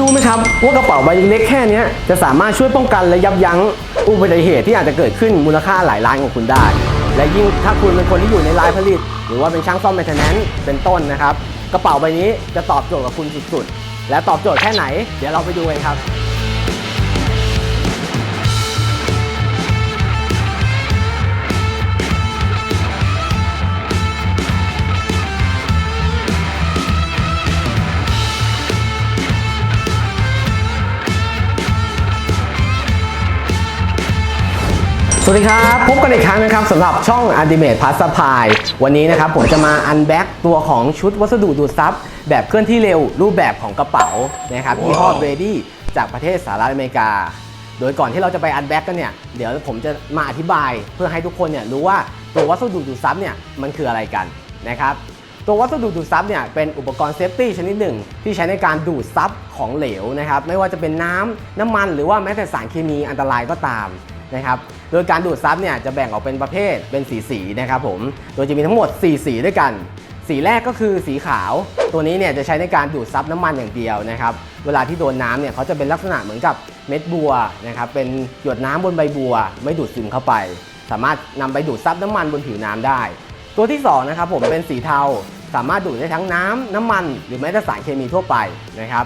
รู้ไหมครับ ว่ากระเป๋าใบเล็กแค่เนี้ยจะสามารถช่วยป้องกันและยับยั้งอุบัติเหตุที่อาจจะเกิดขึ้นมูลค่าหลายล้านของคุณได้ และยิ่งถ้าคุณเป็นคนที่อยู่ในรายผลิต หรือว่าเป็นช่างซ่อมแมนเทนแนนซ์เป็นต้นนะครับ กระเป๋าใบนี้จะตอบโจทย์กับคุณสุดๆ และตอบโจทย์แค่ไหน เดี๋ยวเราไปดูกันครับ วัสดีครับ พบกันอีกครั้งนะครับสำหรับช่อง Ultimate p a s s p i วันนี้นะครับผมจะมาอันแบ็กตัวของชุดวัสดุดูดซับ แบบเคลื่อนที่เร็วรูปแบบของกระเป๋านะครับยี่ห้อ Ready จากประเทศสหรัฐอเมริกา โดยก่อนที่เราจะไปอันแบ็กกันเนี่ย เดี๋ยวผมจะมาอธิบายเพื่อให้ทุกคนเนี่ยรู้ว่าตัววัสดุดูดซับเนี่ยมันคืออะไรกันนะครับตัววัสดุดูดซับเนี่ยเป็นอุปกรณ์เซฟตี้ชนิดหนึ่ง ที่ใช้ในการดูดซับของเหลวนะครับไม่ว่าจะเป็นน้ำน้ำมันหรือว่าแม้แต่สารเคมีอันตรายก็ตามนะครับ โดยการดูดซับเนี่ยจะแบ่งออกเป็นประเภทเป็นสีสีนะครับผม โดยจะมีทั้งหมด 4 สีด้วยกัน สีแรกก็คือสีขาว ตัวนี้เนี่ยจะใช้ในการดูดซับน้ำมันอย่างเดียวนะครับ เวลาที่โดนน้ำเนี่ยเขาจะเป็นลักษณะเหมือนกับเม็ดบัวนะครับ เป็นหยดน้ำบนใบบัว ไม่ดูดซึมเข้าไป สามารถนำไปดูดซับน้ำมันบนผิวน้ำได้ ตัวที่2นะครับผมเป็นสีเทา สามารถดูดได้ทั้งน้ำน้ำมัน หรือแม้แต่สารเคมีทั่วไปนะครับ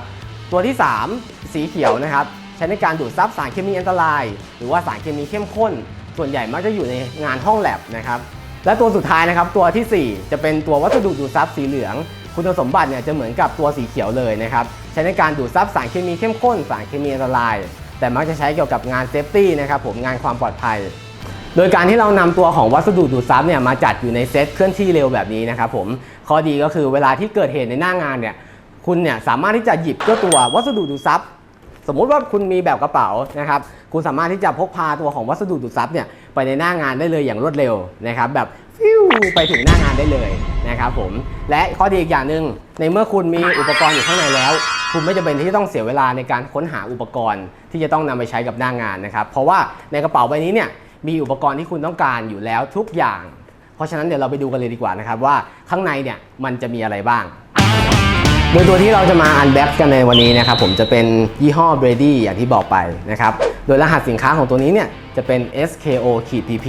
ตัวที่ 3 สีเขียวนะครับ ใช้ในการดูดซับสารเคมีอันตราย หรือว่าสารเคมีเข้มข้น ส่วนใหญ่มักจะอยู่ในงานห้องแลบนะครับและตัวสุดท้ายนะครับตัวทีสี่ 4 จะเป็นตัววัสดุดูดซับสีเหลือง คุณสมบัติเนี่ยจะเหมือนกับตัวสีเขียวเลยนะครับใช้ในการดูดซับสารเคมีเข้มข้น สารเคมีอันตราย แต่มักจะใช้เกี่ยวกับงานเซฟตี้นะครับผมงานความปลอดภัย โดยการที่เรานำตัวของวัสดุดูดซับเนี่ยมาจัดอยู่ในเซตเคลื่อนที่เร็วแบบนี้นะครับผมข้อดีก็คือเวลาที่เกิดเหตุในหน้างานเนี่ยคุณเนี่ยสามารถที่จะหยิบเจ้าตัววัสดุดูดซับ สมมุติว่าคุณมีแบบกระเป๋านะครับคุณสามารถที่จะพกพาตัวของวัสดุดูดซับเนี่ยไปในหน้างานได้เลยอย่างรวดเร็วนะครับแบบฟิวไปถึงหน้างานได้เลยนะครับผมและข้อดีอีกอย่างหนึ่งในเมื่อคุณมีอุปกรณ์อยู่ข้างในแล้ว คุณไม่จำเป็นที่ต้องเสียเวลาในการค้นหาอุปกรณ์ที่จะต้องนำไปใช้กับหน้างานนะครับเพราะว่าในกระเป๋าใบนี้เนี่ยมีอุปกรณ์ที่คุณต้องการอยู่แล้วทุกอย่าง เพราะฉะนั้นเดี๋ยวเราไปดูกันเลยดีกว่านะครับว่าข้างในเนี่ยมันจะมีอะไรบ้าง โดยตัวที่เราจะมาอันแบ็กกันในวันนี้นะครับผมจะเป็นยี่ห้อ Brady อย่างที่บอกไปนะครับ โดยรหัสสินค้าของตัวนี้เนี่ยจะเป็น SKO PP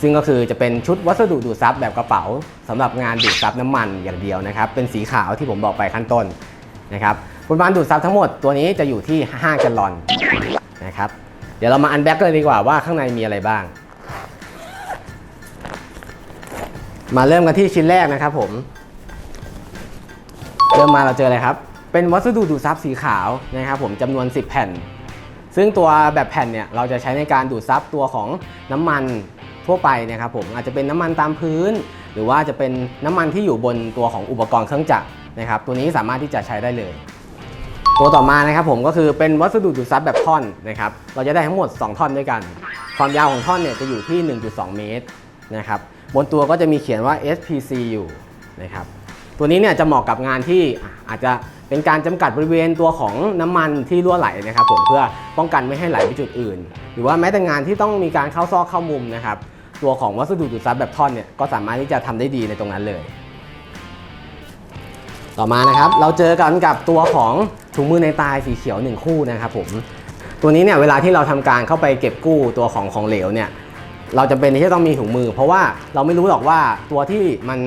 ซึ่งก็คือจะเป็นชุดวัสดุดูดซับแบบกระเป๋าสำหรับงานดูดซับน้ำมันอย่างเดียวนะครับ เป็นสีขาวที่ผมบอกไปขั้นต้นนะครับปริมาณดูดซับทั้งหมดตัวนี้จะอยู่ที่ 5 แกลลอนนะครับ เดี๋ยวเรามาอันแบ็กกันเลยดีกว่าว่าข้างในมีอะไรบ้าง มาเริ่มกันที่ชิ้นแรกนะครับผม เริ่มมาเราเจออะไรครับ เป็นวัสดุดูดซับสีขาวนะครับผมจำนวน 10 แผ่น ซึ่งตัวแบบแผ่นเนี่ยเราจะใช้ในการดูดซับตัวของน้ำมันทั่วไปนะครับผมอาจจะเป็นน้ำมันตามพื้น หรือว่าจะเป็นน้ำมันที่อยู่บนตัวของอุปกรณ์เครื่องจักรนะครับ ตัวนี้สามารถที่จะใช้ได้เลย ตัวต่อมานะครับผมก็คือเป็นวัสดุดูดซับแบบท่อนนะครับเราจะได้ทั้งหมด 2 ท่อนด้วยกัน ความยาวของท่อนเนี่ยจะอยู่ที่ 1.2 เมตรนะครับบนตัวก็จะมีเขียนว่า SPC อยู่นะครับ ตัวนี้เนี่ยจะเหมาะกับงานที่อาจจะเป็นการจำกัดบริเวณตัวของน้ำมันที่รั่วไหลนะครับผมเพื่อป้องกันไม่ให้ไหลไปจุดอื่น หรือว่าแม้แต่งานที่ต้องมีการเข้าซอกเข้ามุมนะครับตัวของวัสดุดูดซับแบบท่อนเนี่ยก็สามารถที่จะทำได้ดีในตรงนั้นเลย ต่อมานะครับเราเจอกันกับตัวของถุงมือในตายสีเขียว 1 คู่นะครับผมตัวนี้เนี่ยเวลาที่เราทำการเข้าไปเก็บกู้ตัวของของเหลวเนี่ยเราจำเป็นที่จะต้องมีถุงมือ เพราะว่าเราไม่รู้หรอกว่าตัวที่มัน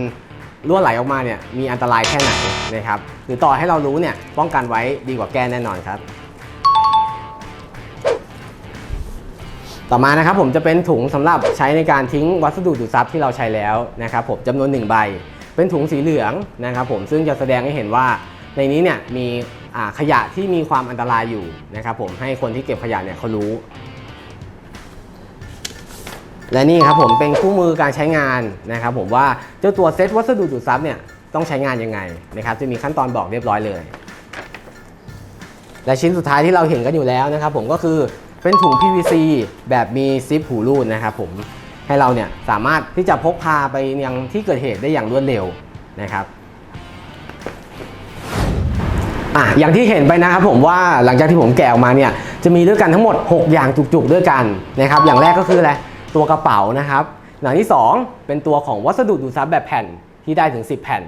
รั่วไหลออกมาเนี่ยมีอันตรายแค่ไหนนะครับหรือต่อให้เรารู้เนี่ยป้องกันไว้ดีกว่าแก้แน่นอนครับ ต่อมานะครับผมจะเป็นถุงสำหรับใช้ในการทิ้งวัสดุดูดซับที่เราใช้แล้วนะครับผมจำนวน 1 ใบ เป็นถุงสีเหลืองนะครับผมซึ่งจะแสดงให้เห็นว่าในนี้เนี่ยมีขยะที่มีความอันตรายอยู่นะครับผมให้คนที่เก็บขยะเนี่ยเขารู้ และนี่ครับผมเป็นคู่มือการใช้งานนะครับผมว่าเจ้าตัวเซตวัสดุดูดซับเนี่ยต้องใช้งานยังไงนะครับจะมีขั้นตอนบอกเรียบร้อยเลย และชิ้นสุดท้ายที่เราเห็นกันอยู่แล้วนะครับผมก็คือเป็นถุง PVC แบบมีซิปหูรูดนะครับผมให้เราเนี่ยสามารถที่จะพกพาไปยังที่เกิดเหตุได้อย่างรวดเร็วนะครับอะอย่างที่เห็นไปนะครับผมว่าหลังจากที่ผมแกะออกมาเนี่ยจะมีด้วยกันทั้งหมด 6 อย่างจุกๆด้วยกันนะครับอย่างแรกก็คืออะไร ตัวกระเป๋านะครับ อย่างที่ 2 เป็นตัวของวัสดุดูดซับแบบแผ่นที่ได้ถึง 10 แผ่น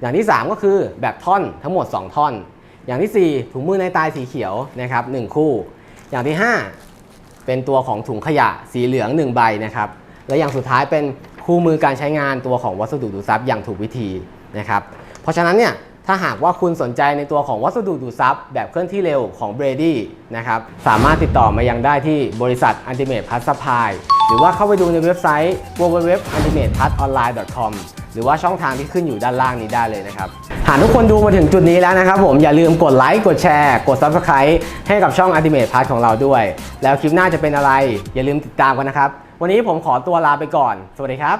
อย่างที่ 3 ก็คือแบบท่อนทั้งหมด 2 ท่อน อย่างที่ 4 ถุงมือในตายสีเขียวนะครับหนึ่งคู่ อย่างที่ 5 เป็นตัวของถุงขยะสีเหลือง 1 ใบนะครับ และอย่างสุดท้ายเป็นคู่มือการใช้งานตัวของวัสดุดูดซับอย่างถูกวิธีนะครับ เพราะฉะนั้นเนี่ยถ้าหากว่าคุณสนใจในตัวของวัสดุดูดซับแบบเคลื่อนที่เร็วของ Brady นะครับ สามารถติดต่อมายังได้ที่บริษัท Ultimate Plus Supply รือว่าเข้าไปดูในเว็บไซต์ www.animateplusonline.com หรือว่าช่องทางที่ขึ้นอยู่ด้านล่างนี้ได้เลยนะครับ หากทุกคนดูมาถึงจุดนี้แล้วนะครับผมอย่าลืมกดไลค์กดแชร์ กด Subscribe ให้กับช่อง Ultimate Pass ของเราด้วย แล้วคลิปหน้าจะเป็นอะไร อย่าลืมติดตามกันนะครับ วันนี้ผมขอตัวลาไปก่อน สวัสดีครับ